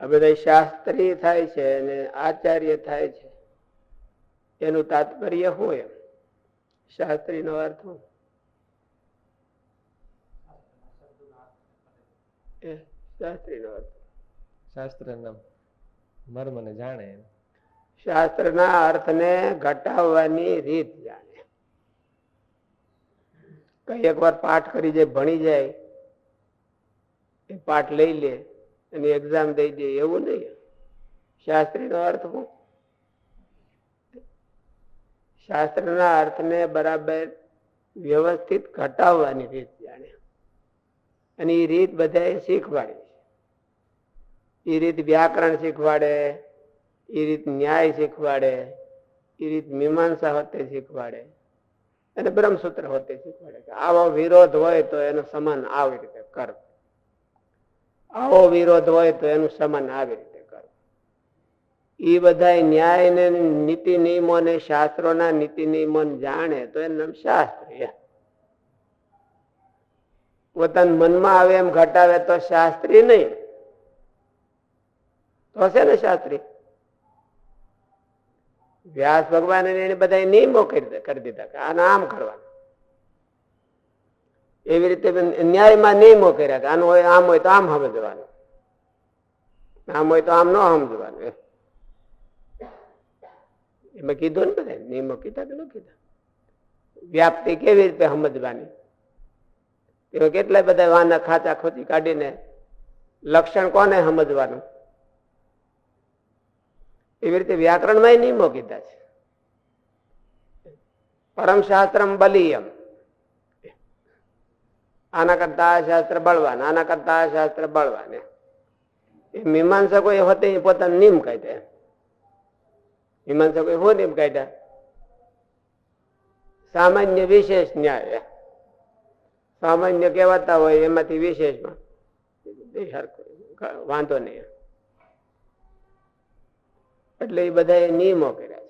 આ બધા શાસ્ત્રી થાય છે અને આચાર્ય થાય છે. એનું તાત્પર્ય હોય એમ. શાસ્ત્રી નો અર્થ શું? એ શાસ્ત્રી અર્થ. શાસ્ત્રના મર્મને જાણે શાસ્ત્રના અર્થને ઘટાવવાની રીત જાણે. કઈ એકવાર પાઠ કરી જાય ભણી જાય એ પાઠ લઈ લે અને એક્ઝામ દઈ દે, એવું નહીં. શાસ્ત્રીનો અર્થ શું? શાસ્ત્રના અર્થને બરાબર વ્યવસ્થિત ઘટાવવાની રીત જાણે. અને એ રીત બધાએ શીખવાડી એ રીત વ્યાકરણ શીખવાડે એ રીત ન્યાય શીખવાડે એ રીત મીમાંસા હોતે શીખવાડે અને બ્રહ્મસૂત્ર હોતે શીખવાડે. કે આવો વિરોધ હોય તો એનો સમાન આવી રીતે કર આવો વિરોધ હોય તો એનું સમાન આવી રીતે કર. એ બધા ન્યાય ને નીતિ નિયમો ને શાસ્ત્રોના નીતિ નિયમો જાણે તો એનું નામ શાસ્ત્રી પોતાના મનમાં આવે એમ ઘટાવે તો શાસ્ત્રી નહીં. તો હશે ને શાસ્ત્રી? વ્યાસ ભગવાન એને બધા નિયમો કરી કરી દીધા કે આને આમ કરવાનું. એવી રીતે ન્યાયમાં નિયમો કર્યા કે આનું હોય, આમ હોય તો આમ સમજવાનું. આમ હોય તો આમ ન સમજવાનું, એમાં. કીધું ને બધા, નિયમો કીધા કે ન કીધા? વ્યાપ્તિ કેવી રીતે સમજવાની? એમાં કેટલાય બધા વાના ખાચા ખોચી કાઢીને લક્ષણ કોને સમજવાનું? એવી રીતે વ્યાકરણમાં નિયમો કીધા છે. પરમ શાસ્ત્રમ બલિયમ. આના કરતા આ શાસ્ત્ર બળવાન આના કરતા આ શાસ્ત્ર બળવાન એમ. એ મીમાંસકો એ હોતે એ પોતાના નિયમ કાઢ્યા મીમાંસકો શું નિયમ કાઢ્યા સામાન્ય વિશેષ ન્યાય સામાન્ય કહેવાતા હોય એમાંથી વિશેષમાં એ હરખું. વાંધો નહીં એટલે એ બધા નિયમો કર્યા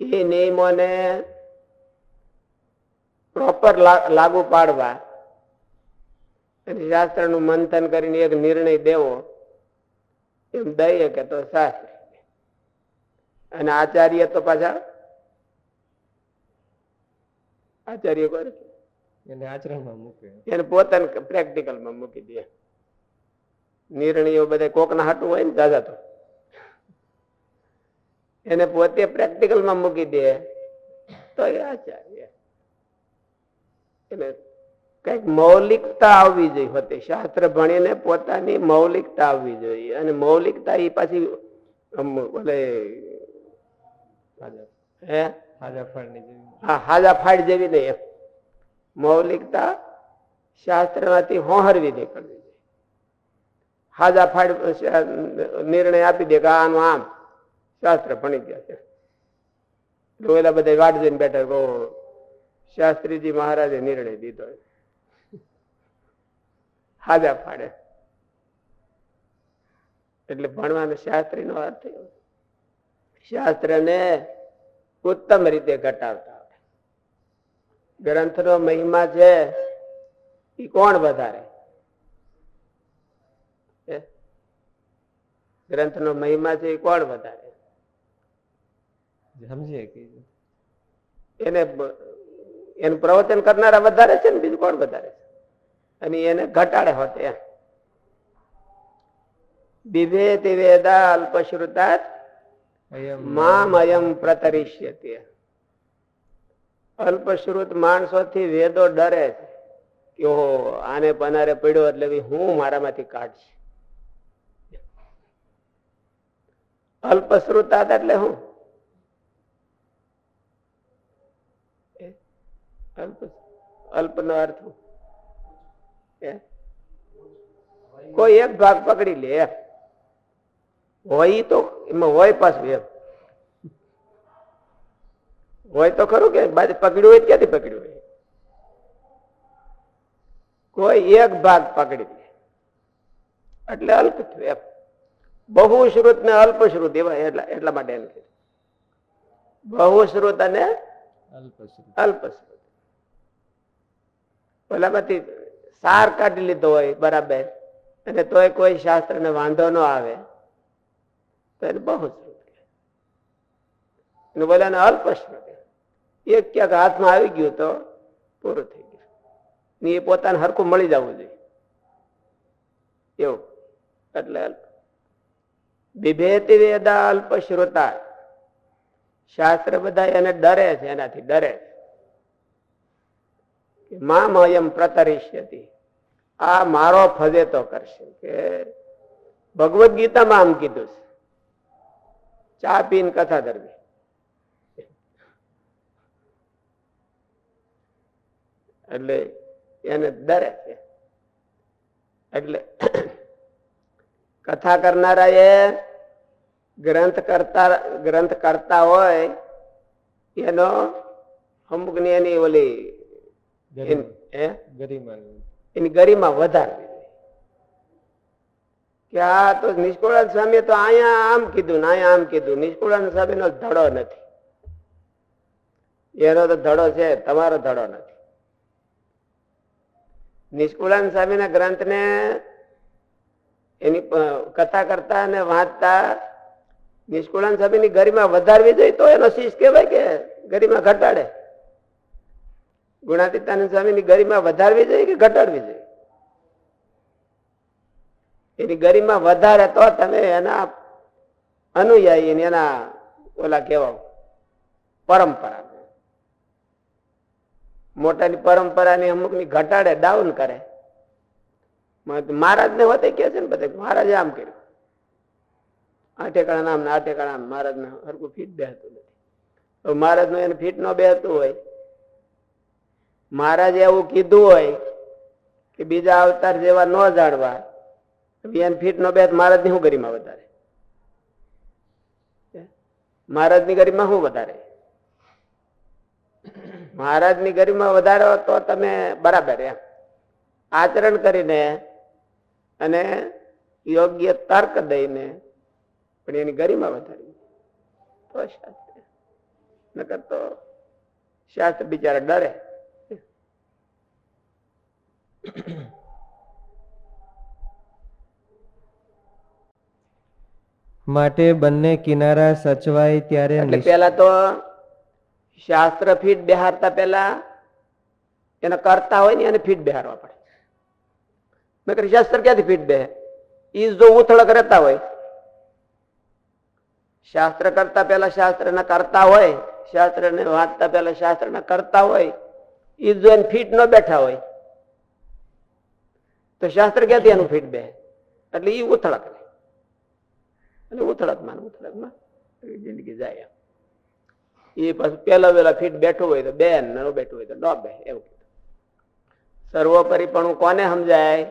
છે એ નિયમોને પ્રોપર લાગુ પાડવા અને શાસ્ત્રનું મંથન કરીને એક નિર્ણય દેવો એમ દઈએ કે તો શાસ્ત્ર અને આચાર્ય તો પાછા આચાર્ય કોણ એને આચરણમાં મૂકે. એને પોતાને પ્રેક્ટિકલમાં મૂકી દે. નિર્ણયો બધા કોકના હાટું હોય ને દાદા તો. એને પોતે પ્રેક્ટિકલમાં મૂકી દે તો એ આચાર્ય. એટલે કંઈક મૌલિકતા આવવી જોઈએ. હોતી શાસ્ત્ર ભણીને પોતાની મૌલિકતા આવવી જોઈએ. અને મૌલિકતા એ પાછી હે? હા હાજા ફાડ જેવી નહીં મૌલિકતા શાસ્ત્રમાંથી હોહરવી નીકળવી જોઈએ. હાજા ફાડ નિર્ણય આપી દે કે આનું આમ. શાસ્ત્ર ભણી ગયા છે. એટલે બધા વાટ જઈને બેઠા શાસ્ત્રીજી મહારાજે નિર્ણય દીધો હાજા પાડે એટલે ભણવાનો શાસ્ત્રી નો અર્થ. શાસ્ત્રને ઉત્તમ રીતે ઘટાડતા ગ્રંથ ગ્રંથનો મહિમા છે એ કોણ વધારે? ગ્રંથ ગ્રંથનો મહિમા છે એ કોણ વધારે? સમજીએ કે એને એનું પ્રવચન કરનારા વધારે છે ને બીજું કોણ વધારે છે? અને એને ઘટાડે હોતે એમ. વેદા અલ્પશ્રુતા મામ અયમ પ્રતરિષ્યતે. અલ્પશ્રુત માણસોથી વેદો ડરે છે. કે ઓહો આને પનારે પડ્યો એટલે હું મારામાંથી કાઢશે? અલ્પશ્રુતાત એટલે હું? અલ્પ અલ્પ નો અર્થ શું? કોઈ એક ભાગ પકડી લે. હોય તો એમાં હોય પાછું એમ. હોય તો ખરું કે બાજુ પકડ્યું હોય ક્યાંથી પકડ્યું હોય? કોઈ એક ભાગ પકડી લે. એટલે અલ્પ થયું એમ. બહુ શ્રુત ને અલ્પ શ્રુત એવા એટલા એટલા માટે એમ કીધું બહુ શ્રુત અને અલ્પશ્રુત. અલ્પ શ્રુત ઓલામાંથી સાર કાઢી લીધો હોય બરાબર. અને તોય કોઈ શાસ્ત્રને વાંધો ન આવે. તો એને બહુ અને બોલાને અલ્પ એક ક્યાંક હાથમાં આવી ગયું તો પૂરું થઈ ગયું. ને એ પોતાને હરખું મળી જવું જોઈએ. એવું. એટલે બિભેતિ વેદા અલ્પ શ્રુતા શાસ્ત્ર બધા એને ડરે છે, એનાથી ડરે છે. મામ અયમ પ્રતરિષ્યતિ. આ મારો ફજેતો કરશે કે ભગવદ ગીતામાં આમ કીધું છે. ચા પીને કથા ધરવી. એટલે એને છે. એટલે કથા કરનારા એ ગ્રંથ કરતા ગ્રંથ કરતા હોય એનો અમુકની એની ઓલી એન- ગરિમા વધારવી કે આ તો નિષ્કુળાન સ્વામી તો અહીંયા આમ કીધું ને અહીંયા આમ કીધું. નિષ્કુળાન સ્વામી નો ધડો નથી. એનો તો ધડો છે તમારો ધડો નથી. નિષ્કુળાન સ્વામીના ગ્રંથને એની કથા કરતા અને વાંચતા નિષ્કુળાન સ્વામીની ગરિમા વધારવી જોઈએ તો એનો શીશ કહેવાય કે ગરિમા ઘટાડે. ગુણાતીતાનંદ સ્વામીની ગરિમા વધારવી જોઈએ કે ઘટાડવી જોઈએ? એની ગરિમા વધારે તો તમે એના અનુયાયી અને એના ઓલા કેવા પરંપરા. મોટાની પરંપરાની અમુકની ઘટાડે, ડાઉન કરે. મહારાજ ને હોતે કે છે ને બધા મહારાજે આમ કર્યું. આ ઠેકાણા નામ આ ઠેકાણા નામ મહારાજ ને હરકું ફીટ બેહતું નથી. મહારાજનું એને ફીટ ન બેહતું હોય મહારાજે એવું કીધું હોય કે બીજા અવતાર જેવા ન જાણવા એને ફીટ નો બેત મહારાજની શું ગરિમા વધારે? મહારાજની ગરિમા શું વધારે? મહારાજની ગરિમા વધારો તો તમે બરાબર એમ. આચરણ કરીને અને યોગ્ય તર્ક દઈને પણ એની ગરિમા વધારી. તો શાસ્ત્ર નકર તો શાસ્ત્ર બિચારા ડરે. માટે બંને કિનારા સચવાય ત્યારે એટલે તો શાસ્ત્ર ફીટ બિહારતા પેલા એને કરતા હોય ને એને ફીટ બિહારવા પડે. મેં કહ્યું શાસ્ત્ર ક્યાંથી ફીટ બે ઈ જો ઉથળક રહેતા હોય. શાસ્ત્ર કરતા પેલા શાસ્ત્ર ના કરતા હોય શાસ્ત્ર ને વાંચતા પેલા શાસ્ત્ર ના કરતા હોય ઈ જો એને ફીટ ન બેઠા હોય તો શાસ્ત્ર ક્યાંથી એનું ફીટ બે. એટલે એ ઉથળક અને ઉથળકમાં ને જિંદગી જાય. એ પછી પેલા વેલા ફીટ બેઠું હોય તો બે ને બેઠું હોય તો ન બે, એવું કીધું. સર્વોપરી પણ કોને સમજાય?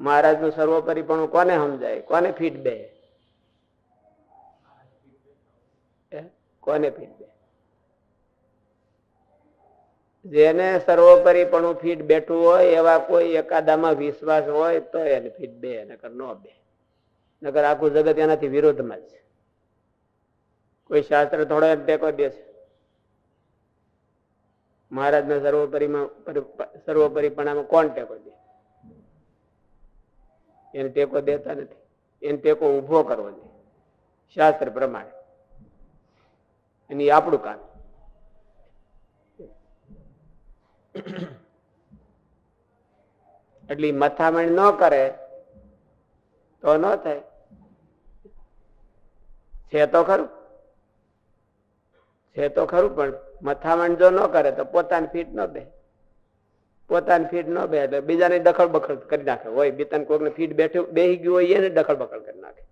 મહારાજનું સર્વોપરી પણ કોને સમજાય? કોને ફીટ બે? કોને ફીટ બે જેને સર્વોપરી પણ ફીટ બેઠું હોય, એવા કોઈ એકાદામાં વિશ્વાસ હોય, તો એને ફીટ બે, નકર નો બે. નકર આખું જગત એનાથી વિરોધમાં છે. કોઈ શાસ્ત્ર થોડો એમ ટેકો દે છે. મહારાજના સર્વોપરીમાં પરી- સર્વોપરીપણામાં કોણ ટેકો દે? એને ટેકો દેતા નથી. એને ટેકો ઊભો કરવો જોઈએ શાસ્ત્ર પ્રમાણે. એની આપણું કામ. એટલે મથામણ ન કરે, તો ન થાય. છે તો ખરું. છે તો ખરું, પણ મથામણ જો ન કરે, તો પોતાની ફીટ ન બે. પોતાની ફીટ ન બે, એટલે બીજાને દખલ બખડ કરી નાખે. હોય, બીતાને કોઈકને ફીટ બેઠું, બેહી ગયું હોય, એને દખલ બખડ કરી નાખે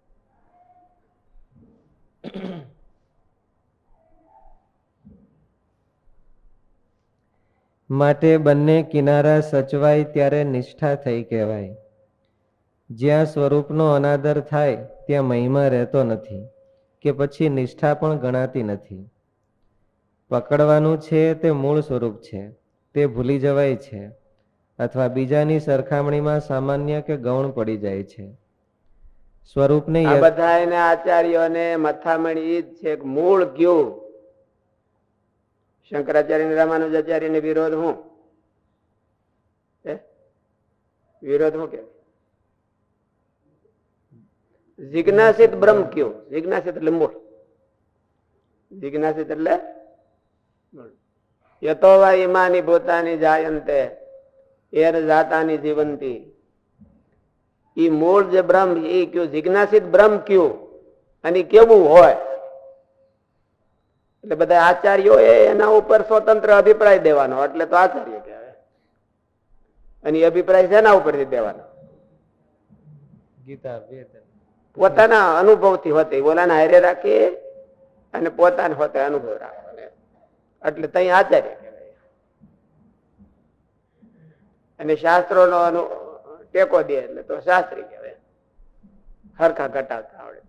માટે બંને કિનારા સચવાય ત્યારે નિષ્ઠા થઈ કહેવાય. જ્યાં સ્વરૂપનો અનાદર થાય ત્યાં મહિમા રહેતો નથી કે પછી નિષ્ઠા પણ ગણાતી નથી. પકડવાનું છે તે મૂળ સ્વરૂપ છે તે ભૂલી જવાય છે અથવા બીજાની સરખામણીમાં સામાન્ય કે ગૌણ પડી જાય છે. સ્વરૂપને બધા આચાર્યોને મથામણી જ છે મૂળ કયું શંકરાચાર્ય ને રામાનુજાચાર્ય ને વિરોધ હું? હે? વિરોધ શું કે? જિજ્ઞાસિત બ્રહ્મ કયો? જિજ્ઞાસિત એટલે મૂળ. જિજ્ઞાસિત એટલે યતોવા યતો વા ઇમાની ભૂતાની જાયંતે, એર જાતાની જીવંતી. ઈ મૂળ જે બ્રહ્મ એ કયો? જિજ્ઞાસિત બ્રહ્મ કયો? અને કેવું હોય? એટલે બધા આચાર્યો એના ઉપર સ્વતંત્ર અભિપ્રાય દેવાનો. એટલે તો આચાર્ય કહેવાય. અને અભિપ્રાય શેના ઉપરથી દેવાનો? ગીતા અનુભવ પોતાના અનુભવથી હોતે. બોલાના હારે રાખી અને પોતાને હોતે અનુભવ રાખવાનો. એટલે તઈ આચાર્ય કહેવાય. અને શાસ્ત્રોનો ટેકો દે એટલે તો શાસ્ત્રી કહેવાય. હરખા ઘટાડતા આવડે.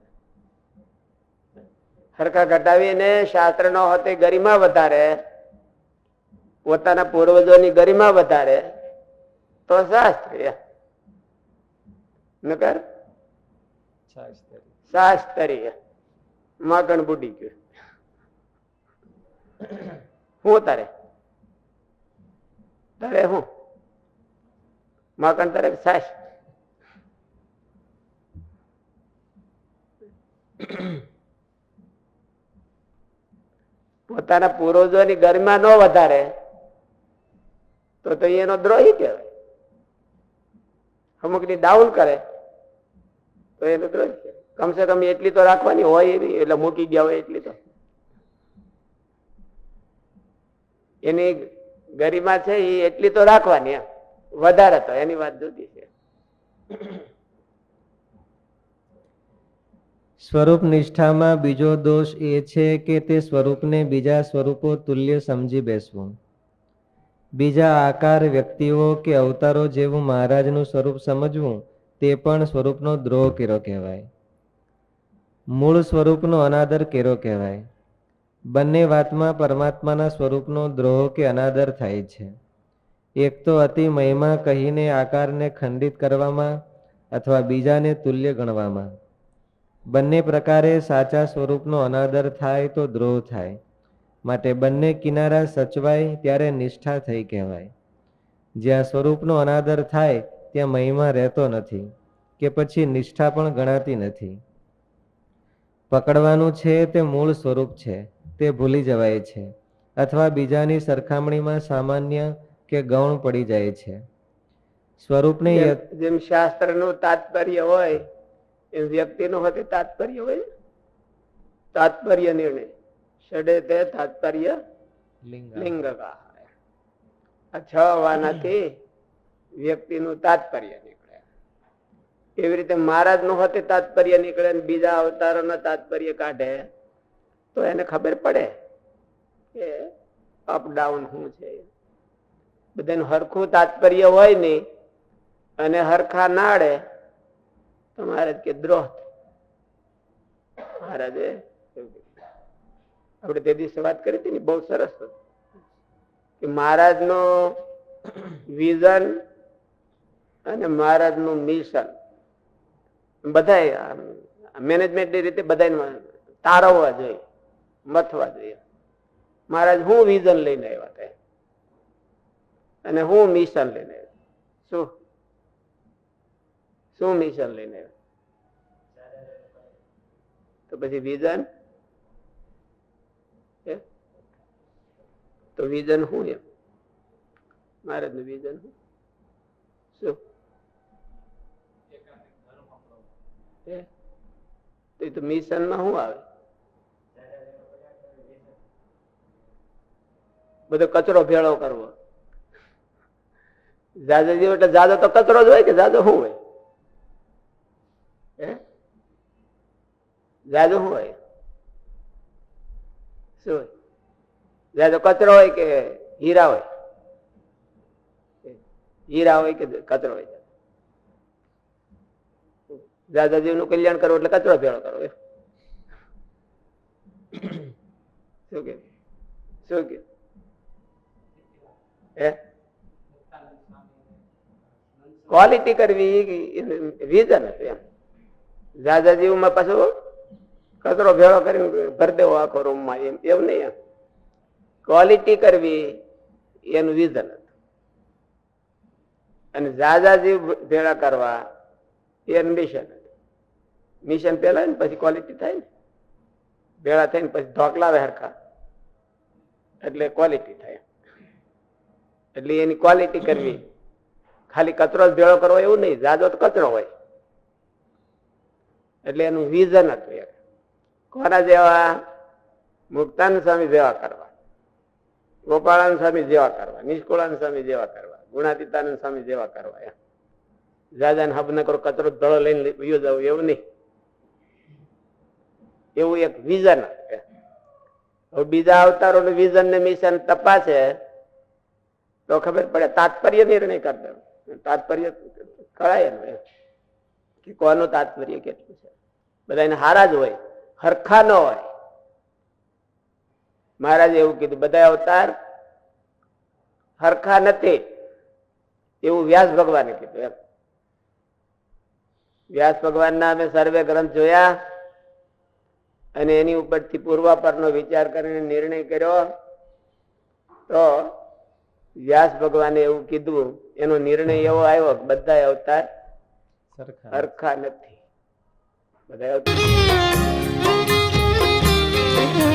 હરખા ઘટાવીને શાસ્ત્રનો હોતે ગરિમા વધારે પોતાના પૂર્વજોની ગરિમા વધારે તો શાસ્ત્રીય. નકર શાસ્ત્રીય. માગણ બુડી ગયું. હું તારે? તારે હું? માકણ તારે સાસ? પોતાના પૂર્વજોની ગરમા ન વધારે, તો તો એનો દ્રોહી કહેવાય. અમુકની ડાઉન કરે, તો એનો દ્રોહી કમસે કમ એટલી તો રાખવાની હોય એવી, એટલે મૂકી ગયા હોય એટલી તો. એની ગરિમા છે એ એટલી તો રાખવાની એમ. વધારે તો, એની વાત જુદી છે. સ્વરૂપ નિષ્ઠામાં બીજો દોષ એ છે કે તે સ્વરૂપને બીજા સ્વરૂપો તુલ્ય સમજી બેસવું. બીજા આકાર વ્યક્તિઓ કે અવતારો જેવું મહારાજનું સ્વરૂપ સમજવું, તે પણ સ્વરૂપનો દ્રોહ કેરો કહેવાય. મૂળ સ્વરૂપનો અનાદર કેરો કહેવાય. બંને વાતમાં પરમાત્માના સ્વરૂપનો દ્રોહ કે અનાદર થાય છે. એક તો અતિ મહિમા કહીને આકારને ખંડિત કરવામાં અથવા બીજાને તુલ્ય ગણવામાં. બંને પ્રકારે સાચા સ્વરૂપનો અનાદર થાય તો દ્રોહ થાય. માટે બંને કિનારા સચવાય ત્યારે નિષ્ઠા થઈ કહેવાય. જ્યાં સ્વરૂપનો અનાદર થાય ત્યાં મહિમા રહેતો નથી કે પછી નિષ્ઠા પણ ગણાતી નથી. પકડવાનું છે તે મૂળ સ્વરૂપ છે તે ભૂલી જવાય છે અથવા બીજાની સરખામણીમાં સામાન્ય કે ગૌણ પડી જાય છે. સ્વરૂપને જેમ- શાસ્ત્રનું તાત્પર્ય હોય એમ વ્યક્તિ નું તાત્પર્ય હોય તાત્પર્ય નિર્ણય. ષડે તે તાત્પર્ય લિંગ. આ છ વાનાથી વ્યક્તિનું તાત્પર્ય નીકળે. એવી રીતે મહારાજનું હોતે તાત્પર્ય નીકળે ને બીજા અવતારો તાત્પર્ય કાઢે તો એને ખબર પડે કે અપ ડાઉન શું છે. બધાનું હરખું તાત્પર્ય હોય નહીં અને હરખા નાડે મહારાજ કે દ્રોહ મહારાજે આપણે તે દિવસે વાત કરી હતી ને, બહુ સરસ. કે મહારાજ વિઝન અને મહારાજનું મિશન બધા મેનેજમેન્ટની રીતે બધા તારવવા જોઈએ, મથવા જોઈએ. મહારાજ, હું વિઝન લઈને આવ્યા અને હું મિશન લઈને આવ્યા. શું? શું મિશન લઈને તો પછી વિઝન તો વિઝન શું એમ? મહારાજનું વિઝન શું? શું તો એ તો મિશનમાં શું આવે? બધો કચરો ભેળો કરવો. જાજો જેવો એટલે જાજો તો કચરો જ હોય કે જાજો શું હોય હે જાજો શું હોય શું હોય જાજો કચરો હોય કે હીરા હોય હીરા હોય કે કચરો હોય દાદા જીવનું કલ્યાણ કરવું એટલે કચરો ભેળો કરવો એમ. શું કે શું કે હે ક્વોલિટી કરવી રીઝન હતું એમ દાદા જીવમાં પાછું કચરો ભેળો કરીને ભરી દેવો આખો રૂમમાં એમ, એવું નહીં એમ. ક્વોલિટી કરવી એનું વિઝન હતું. અને જાજાજી ભેળા કરવા એ મિશન મિશન પેલા ને પછી ક્વોલિટી થાય ને. ભેળા થઈને પછી ધોકલાવે હરખા. એટલે ક્વોલિટી થાય. એટલે એની ક્વોલિટી કરવી. ખાલી કચરો જ ભેળો કરવો એવું નહીં. જાજો તો કચરો હોય. એટલે એનું વિઝન હતું એક. કોના જેવા? મુક્તાન સ્વામી જેવા કરવા. ગોપાળાન સ્વામી જેવા કરવા. નિષ્કુળાન સ્વામી જેવા કરવા. ગુણાતીતાનંદ સ્વામી જેવા કરવા એમ. જાજાને હબ ન કરો કચરો દળો લઈને વયો જાવ એવું નહીં. એવું એક વિઝન હવે બીજા અવતારોનું વિઝન ને મિશન તપાસે, તો ખબર પડે, તાત્પર્ય નિર્ણય કરતા તાત્પર્ય કળાય કે કોનું તાત્પર્ય કેટલું છે? બધા હારા જ હોય. હરખા ન હોય. મહારાજે એવું કીધું બધા અવતાર હરખા નથી. એવું વ્યાસ ભગવાને કીધું એમ. વ્યાસ ભગવાનના અમે સર્વે ગ્રંથ જોયા અને એની ઉપરથી પૂર્વાપરનો વિચાર કરીને નિર્ણય કર્યો. તો વ્યાસ ભગવાને એવું કીધું એનો નિર્ણય એવો આવ્યો કે બધા અવતાર હરખા નથી. બધા અવતાર. Thank you.